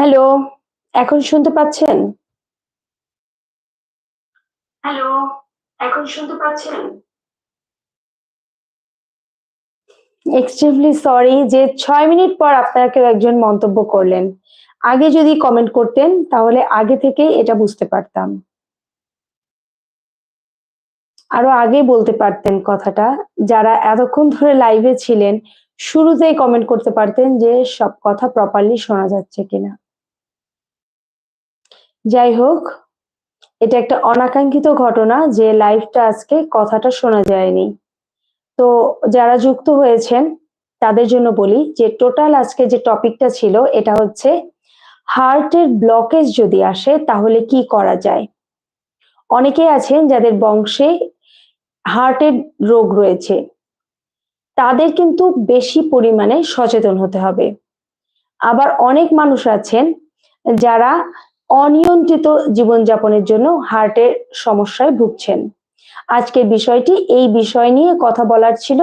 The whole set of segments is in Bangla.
হ্যালো এখন শুনতে পাচ্ছেন? হ্যালো এখন শুনতে পাচ্ছেন? এক্সট্রিমলি সরি যে ছয় মিনিট পর আপনারা কেউ একজন মন্তব্য করলেন। আগে যদি কমেন্ট করতেন তাহলে আগে থেকেই এটা বুঝতে পারতাম। আরও আগে বলতে পারতেন কথাটা যারা এতক্ষণ ধরে লাইভে ছিলেন শুরুতেই কমেন্ট করতে পারতেন যে সব কথা প্রপারলি শোনা যাচ্ছে কিনা। যাই হোক, এটা একটা অনাকাঙ্ক্ষিত ঘটনা যে লাইভটা আজকে কথাটা শোনা যায়নি। তো যারা যুক্ত হয়েছেন, তাদের জন্য বলি যে টোটাল আজকে যে টপিকটা ছিল, এটা হচ্ছে হার্টের ব্লকেজ যদি আসে, তাহলে কি করা যায়? অনেকে আছেন যাদের বংশে হার্টের রোগ রয়েছে। তাদের কিন্তু বেশি পরিমাণে সচেতন হতে হবে। আবার অনেক মানুষ আছেন যারা অনিয়ন্ত্রিত জীবনযাপনের জন্য হার্টের সমস্যায় ভুগছেন। আজকের বিষয়টি এই বিষয় নিয়ে কথা বলার ছিল।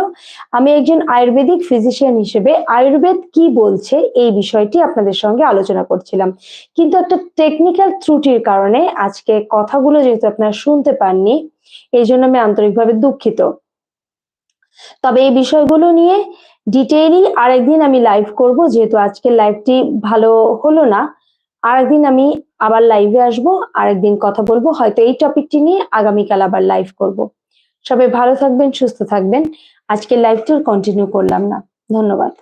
আমি একজন আয়ুর্বেদিক ফিজিশিয়ান হিসেবে আয়ুর্বেদ কি বলছে এই বিষয়টি আপনাদের সঙ্গে আলোচনা করছিলাম। কিন্তু একটা টেকনিক্যাল ত্রুটির কারণে আজকে কথাগুলো যেহেতু আপনারা শুনতে পাননি, এই জন্য আমি আন্তরিকভাবে দুঃখিত। তবে এই বিষয়গুলো নিয়ে ডিটেইলি আরেকদিন আমি লাইভ করব, যেহেতু আজকের লাইভটি ভালো হলো না। আরেকদিন আমি আবার লাইভে আসব, আরেকদিন কথা বলব। হয়তো এই টপিকটি নিয়ে আগামীকাল আবার লাইভ করব। সবাই ভালো থাকবেন, সুস্থ থাকবেন। আজকে লাইভটি কন্টিনিউ করলাম না। ধন্যবাদ।